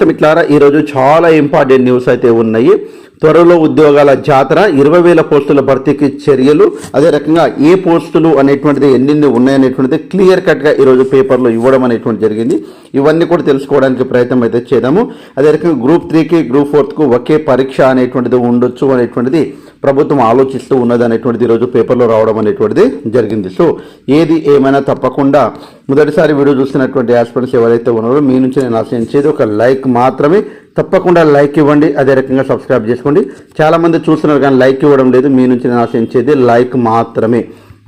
నమస్తే మిట్లారా ఈరోజు చాలా ఇంపార్టెంట్ న్యూస్ అయితే ఉన్నాయి. త్వరలో ఉద్యోగాల జాతర ఇరవై వేల పోస్టుల భర్తీకి చర్యలు. అదే రకంగా ఏ పోస్టులు అనేటువంటిది ఎన్నెన్ని ఉన్నాయనేటువంటిది క్లియర్ కట్గా ఈరోజు పేపర్లో ఇవ్వడం అనేటువంటి జరిగింది. ఇవన్నీ కూడా తెలుసుకోవడానికి ప్రయత్నం అయితే చేద్దాము. అదే రకంగా గ్రూప్ త్రీకి గ్రూప్ ఫోర్త్కు ఒకే పరీక్ష అనేటువంటిది ఉండొచ్చు అనేటువంటిది ప్రభుత్వం ఆలోచిస్తూ ఉన్నది అనేటువంటిది ఈరోజు పేపర్లో రావడం అనేటువంటిది జరిగింది. సో ఏది ఏమైనా తప్పకుండా మొదటిసారి వీడియో చూస్తున్నటువంటి ఆస్పిరెంట్స్ ఎవరైతే ఉన్నారో మీ నుంచి నేను ఆశించేది ఒక లైక్ మాత్రమే. తప్పకుండా లైక్ ఇవ్వండి అదే రకంగా సబ్స్క్రైబ్ చేసుకోండి. చాలామంది చూస్తున్నారు కానీ లైక్ ఇవ్వడం లేదు మీ నుంచి నేను ఆశించేది లైక్ మాత్రమే.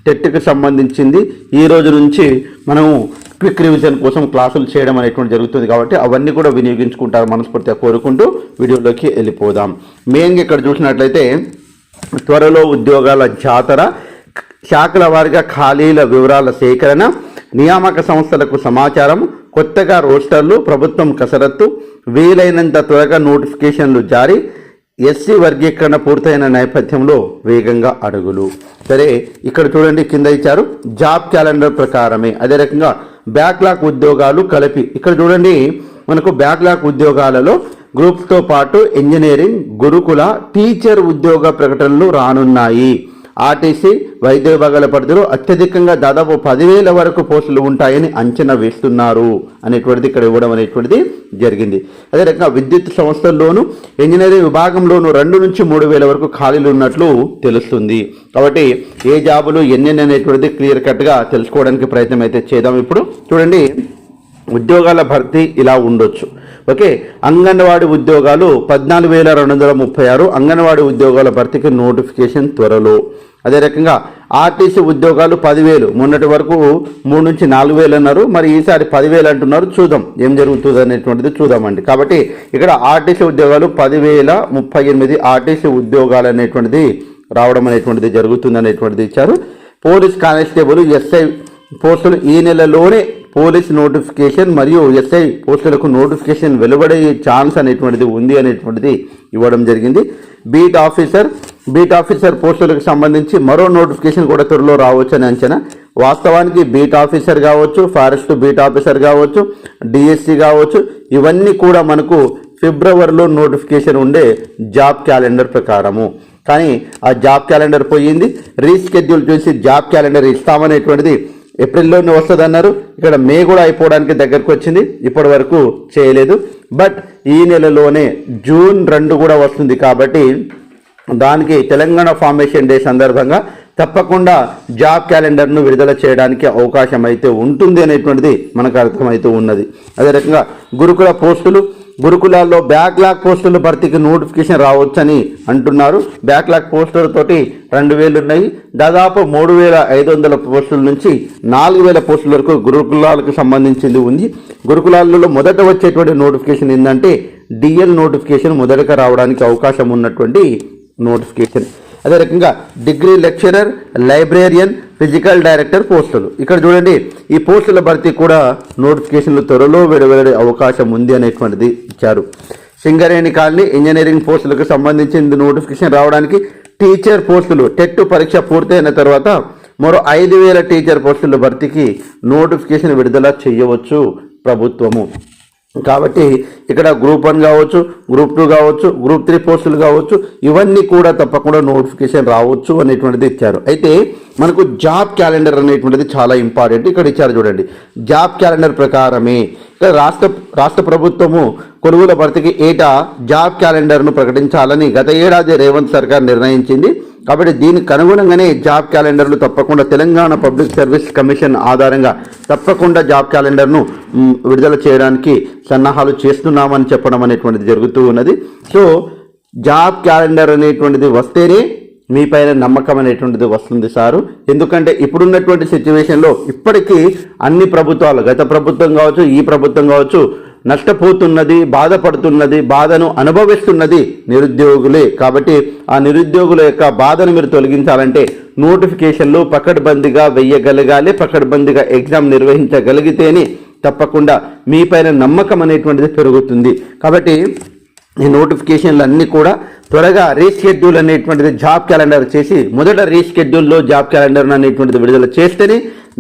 టెట్కి సంబంధించింది ఈ రోజు నుంచి మనము క్విక్ రివిజన్ కోసం క్లాసులు చేయడం అనేటువంటి జరుగుతుంది కాబట్టి అవన్నీ కూడా వినియోగించుకుంటారు మనస్ఫూర్తిగా కోరుకుంటూ వీడియోలోకి వెళ్ళిపోదాం. మెయిన్గా ఇక్కడ చూసినట్లయితే త్వరలో ఉద్యోగాల జాతర శాఖల వారిగా ఖాళీల వివరాల సేకరణ నియామక సంస్థలకు సమాచారం కొత్తగా రోస్టర్లు ప్రభుత్వం కసరత్తు వీలైనంత త్వరగా నోటిఫికేషన్లు జారీ ఎస్సీ వర్గీకరణ పూర్తయిన నేపథ్యంలో వేగంగా అడుగులు. సరే ఇక్కడ చూడండి కింద ఇచ్చారు జాబ్ క్యాలెండర్ ప్రకారమే. అదే రకంగా బ్యాక్లాగ్ ఉద్యోగాలు కలిపి ఇక్కడ చూడండి మనకు బ్యాక్లాగ్ ఉద్యోగాలలో గ్రూప్స్తో పాటు ఇంజనీరింగ్ గురుకుల టీచర్ ఉద్యోగ ప్రకటనలు రానున్నాయి. ఆర్టీసీ వైద్య విభాగాల పరిధిలో అత్యధికంగా దాదాపు పదివేల వరకు పోస్టులు ఉంటాయని అంచనా వేస్తున్నారు అనేటువంటిది ఇక్కడ ఇవ్వడం అనేటువంటిది జరిగింది. అదే రకంగా విద్యుత్ సంస్థల్లోనూ ఇంజనీరింగ్ విభాగంలోనూ రెండు నుంచి మూడు వేల వరకు ఖాళీలు ఉన్నట్లు తెలుస్తుంది. కాబట్టి ఏ జాబులు ఎన్నెన్ని అనేటువంటిది క్లియర్ కట్గా తెలుసుకోవడానికి ప్రయత్నం అయితే చేద్దాం. ఇప్పుడు చూడండి ఉద్యోగాల భర్తీ ఇలా ఉండొచ్చు. ఓకే అంగన్వాడీ ఉద్యోగాలు పద్నాలుగు వేల రెండు వందల ముప్పై ఆరు అంగన్వాడీ ఉద్యోగాల భర్తీకి నోటిఫికేషన్ త్వరలో. అదే రకంగా ఆర్టీసీ ఉద్యోగాలు పదివేలు మొన్నటి వరకు మూడు నుంచి నాలుగు వేలు అన్నారు మరి ఈసారి పదివేలు అంటున్నారు చూద్దాం ఏం జరుగుతుంది అనేటువంటిది చూద్దామండి. కాబట్టి ఇక్కడ ఆర్టీసీ ఉద్యోగాలు పదివేల ముప్పై ఎనిమిది ఆర్టీసీ ఉద్యోగాలు అనేటువంటిది రావడం అనేటువంటిది జరుగుతుంది అనేటువంటిది ఇచ్చారు. పోలీస్ కానిస్టేబుల్ ఎస్ఐ పోస్టులు ఈ నెలలోనే పోలీస్ నోటిఫికేషన్ మరియు ఎస్ఐ పోస్టులకు నోటిఫికేషన్ వెలువడే ఛాన్స్ అనేటువంటిది ఉంది అనేటువంటిది ఇవ్వడం జరిగింది. బీట్ ఆఫీసర్ బీట్ ఆఫీసర్ పోస్టులకు సంబంధించి మరో నోటిఫికేషన్ కూడా త్వరలో రావచ్చు అని అంచనా. వాస్తవానికి బీట్ ఆఫీసర్ కావచ్చు ఫారెస్ట్ బీట్ ఆఫీసర్ కావచ్చు డిఎస్సి కావచ్చు ఇవన్నీ కూడా మనకు ఫిబ్రవరిలో నోటిఫికేషన్ ఉండే జాబ్ క్యాలెండర్ ప్రకారము. కానీ ఆ జాబ్ క్యాలెండర్ పోయింది. రీస్కెడ్యూల్ చూసి జాబ్ క్యాలెండర్ ఇస్తామనేటువంటిది ఏప్రిల్లోనే వస్తుంది అన్నారు ఇక్కడ మే కూడా అయిపోవడానికి దగ్గరకు వచ్చింది. ఇప్పటి వరకు చేయలేదు. బట్ ఈ నెలలోనే జూన్ రెండు కూడా వస్తుంది కాబట్టి దానికి తెలంగాణ ఫార్మేషన్ డే సందర్భంగా తప్పకుండా జాబ్ క్యాలెండర్ను విడుదల చేయడానికి అవకాశం అయితే ఉంటుంది అనేటువంటిది మనకు అర్థమైతే ఉన్నది. అదే రకంగా గురుకుల పోస్టులు గురుకులాల్లో బ్యాక్లాగ్ పోస్టుల భర్తీకి నోటిఫికేషన్ రావచ్చని అంటున్నారు. బ్యాక్లాగ్ పోస్టులతోటి రెండు వేలు ఉన్నాయి. దాదాపు మూడు వేల ఐదు వందల పోస్టుల నుంచి నాలుగు వేల పోస్టుల వరకు గురుకులాలకు సంబంధించింది ఉంది. గురుకులాలలో మొదట వచ్చేటువంటి నోటిఫికేషన్ ఏంటంటే డిఎల్ నోటిఫికేషన్ మొదటగా రావడానికి అవకాశం ఉన్నటువంటి నోటిఫికేషన్. అదే రకంగా degree lecturer librarian physical director పోస్టులు. ఇక్కడ చూడండి ఈ పోస్టుల భర్తీ కూడా నోటిఫికేషన్లు త్వరలో విడుదలడే అవకాశం ఉంది అనేటువంటిది ఇచ్చారు. సింగరేణి కాలనీ ఇంజనీరింగ్ పోస్టులకు సంబంధించిన నోటిఫికేషన్ రావడానికి టీచర్ పోస్టులు టెట్ పరీక్ష పూర్తయిన తర్వాత మరో ఐదు వేల టీచర్ పోస్టుల భర్తీకి నోటిఫికేషన్ విడుదల చేయవచ్చు ప్రభుత్వము. కాబట్టి ఇక్కడ గ్రూప్ వన్ కావచ్చు గ్రూప్ టూ కావచ్చు గ్రూప్ త్రీ పోస్టులు కావచ్చు ఇవన్నీ కూడా తప్పకుండా నోటిఫికేషన్ రావచ్చు అనేటువంటిది ఇచ్చారు. అయితే మనకు జాబ్ క్యాలెండర్ అనేటువంటిది చాలా ఇంపార్టెంట్ ఇక్కడ ఇచ్చారు చూడండి. జాబ్ క్యాలెండర్ ప్రకారమే. ఇక్కడ రాష్ట్ర రాష్ట్ర ప్రభుత్వము కొనుగోలు భర్తీకి ఏటా జాబ్ క్యాలెండర్ను ప్రకటించాలని గత ఏడాది రేవంత్ సర్కార్ నిర్ణయించింది. కాబట్టి దీనికి అనుగుణంగానే జాబ్ క్యాలెండర్లు తప్పకుండా తెలంగాణ పబ్లిక్ సర్వీస్ కమిషన్ ఆధారంగా తప్పకుండా జాబ్ క్యాలెండర్ను విడుదల చేయడానికి సన్నాహాలు చేస్తున్నామని చెప్పడం అనేటువంటిది జరుగుతూ ఉన్నది. సో జాబ్ క్యాలెండర్ అనేటువంటిది వస్తేనే మీ పైన నమ్మకం అనేటువంటిది వస్తుంది సారు. ఎందుకంటే ఇప్పుడున్నటువంటి సిచ్యువేషన్లో ఇప్పటికీ అన్ని ప్రభుత్వాలు గత ప్రభుత్వం కావచ్చు ఈ ప్రభుత్వం కావచ్చు నష్టపోతున్నది బాధపడుతున్నది బాధను అనుభవిస్తున్నది నిరుద్యోగులే. కాబట్టి ఆ నిరుద్యోగుల యొక్క బాధను మీరు తొలగించాలంటే నోటిఫికేషన్లు పకడ్బందీగా వెయ్యగలగాలి. పకడ్బందీగా ఎగ్జామ్ నిర్వహించగలిగితేనే తప్పకుండా మీపైన నమ్మకం అనేటువంటిది పెరుగుతుంది. కాబట్టి ఈ నోటిఫికేషన్లు అన్నీ కూడా త్వరగా రీషెడ్యూల్ అనేటువంటిది జాబ్ క్యాలెండర్ చేసి మొదట రీషెడ్యూల్లో జాబ్ క్యాలెండర్ అనేటువంటిది విడుదల చేస్తేనే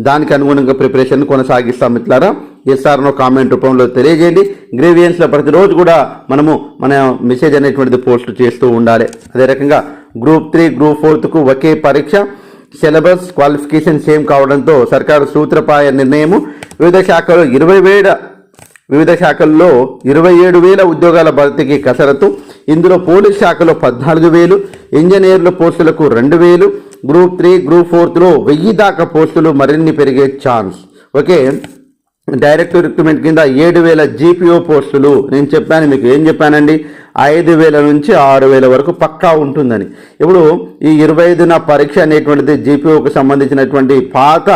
దానికి అనుగుణంగా ప్రిపరేషన్ కొనసాగిస్తాం మిత్రులారా. ఎస్ఆర్నో కామెంట్ రూపంలో తెలియజేయండి. గ్రేవియన్స్లో ప్రతిరోజు కూడా మనము మన మెసేజ్ అనేటువంటిది పోస్ట్ చేస్తూ ఉండాలి. అదే రకంగా గ్రూప్ త్రీ గ్రూప్ ఫోర్త్కు ఒకే పరీక్ష సిలబస్ క్వాలిఫికేషన్ సేమ్ కావడంతో సర్కారు సూత్రపాయ నిర్ణయము వివిధ శాఖలు ఇరవై వేల వివిధ శాఖల్లో ఇరవై ఏడు వేల ఉద్యోగాల భర్తీకి కసరత్తు ఇందులో పోలీస్ శాఖలో పద్నాలుగు వేలు ఇంజనీర్ల పోస్టులకు రెండు వేలు గ్రూప్ త్రీ గ్రూప్ ఫోర్త్లో వెయ్యి దాకా పోస్టులు మరిన్ని పెరిగే ఛాన్స్ ఓకే డైరెక్ట్ రిక్రూట్మెంట్ కింద ఏడు వేల జీపీఓ పోస్టులు. నేను చెప్పాను మీకు ఏం చెప్పానండి? ఐదు వేల నుంచి ఆరు వేల వరకు పక్కా ఉంటుందని. ఇప్పుడు ఈ ఇరవై ఐదున పరీక్ష అనేటువంటిది జీపీఓకు సంబంధించినటువంటి పాత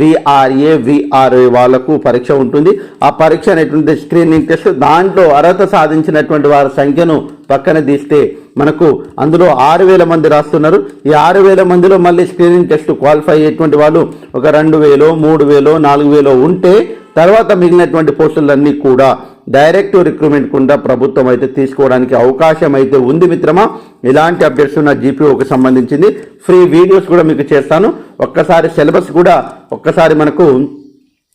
విఆర్ఏ విఆర్ఏ వాళ్ళకు పరీక్ష ఉంటుంది. ఆ పరీక్ష అనేటువంటి స్క్రీనింగ్ టెస్ట్ దాంట్లో అర్హత సాధించినటువంటి వారి సంఖ్యను పక్కన తీస్తే మనకు అందులో ఆరు వేల మంది రాస్తున్నారు. ఈ ఆరు వేల మందిలో మళ్ళీ స్క్రీనింగ్ టెస్ట్ క్వాలిఫై అయ్యేటువంటి వాళ్ళు ఒక రెండు వేలో మూడు వేలో నాలుగు వేలో ఉంటే తర్వాత మిగిలినటువంటి పోస్టులన్నీ కూడా డైరెక్ట్ రిక్రూట్మెంట్ కుండా ప్రభుత్వం అయితే తీసుకోవడానికి అవకాశం అయితే ఉంది మిత్రమా? ఇలాంటి అప్డేట్స్ ఉన్న జీపీఓకి సంబంధించింది. ఫ్రీ వీడియోస్ కూడా మీకు చేస్తాను. ఒక్కసారి సిలబస్ కూడా ఒక్కసారి మనకు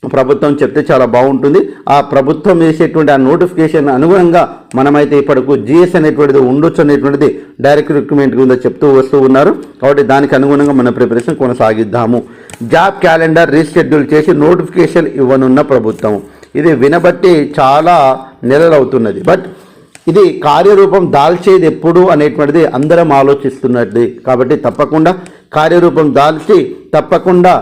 ప్రభుత్వం చెప్తే చాలా బాగుంటుంది. ఆ ప్రభుత్వం వేసేటువంటి ఆ నోటిఫికేషన్ అనుగుణంగా మనమైతే ఇప్పటికు జిఎస్ అనేటువంటిది ఉండొచ్చు అనేటువంటిది డైరెక్ట్ రిక్రూట్మెంట్ కింద చెప్తూ వస్తూ ఉన్నారు. కాబట్టి దానికి అనుగుణంగా మన ప్రిపరేషన్ కొనసాగిద్దాము. జాబ్ క్యాలెండర్ రీషెడ్యూల్ చేసి నోటిఫికేషన్ ఇవ్వనున్న ప్రభుత్వం. ఇది వినబట్టి చాలా నెలలు అవుతున్నది బట్ ఇది కార్యరూపం దాల్చేది ఎప్పుడు అనేటువంటిది అందరం ఆలోచిస్తున్నది. కాబట్టి తప్పకుండా కార్యరూపం దాల్చి తప్పకుండా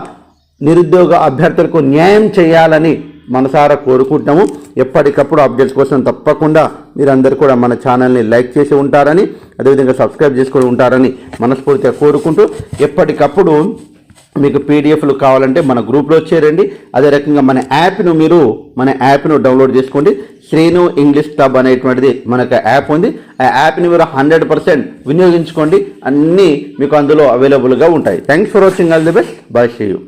నిరుద్యోగ అభ్యర్థులకు న్యాయం చేయాలని మనసారా కోరుకుంటాము ఎప్పటికప్పుడు అప్డేట్స్ కోసం తప్పకుండా మీరందరూ కూడా మన ఛానల్ని లైక్ చేసి ఉంటారని అదేవిధంగా సబ్స్క్రైబ్ చేసుకొని ఉంటారని మనస్ఫూర్తిగా కోరుకుంటూ ఎప్పటికప్పుడు మీకు పీడిఎఫ్లు కావాలంటే మన గ్రూప్లో చేరండి. అదే రకంగా మన యాప్ను మీరు మన యాప్ను డౌన్లోడ్ చేసుకోండి. శ్రీను ఇంగ్లీష్ టబ్ అనేటువంటిది మనకు యాప్ ఉంది. ఆ యాప్ని మీరు హండ్రెడ్ పర్సెంట్ వినియోగించుకోండి. అన్నీ మీకు అందులో అవైలబుల్గా ఉంటాయి. Thanks for watching. All the best. Bye see you.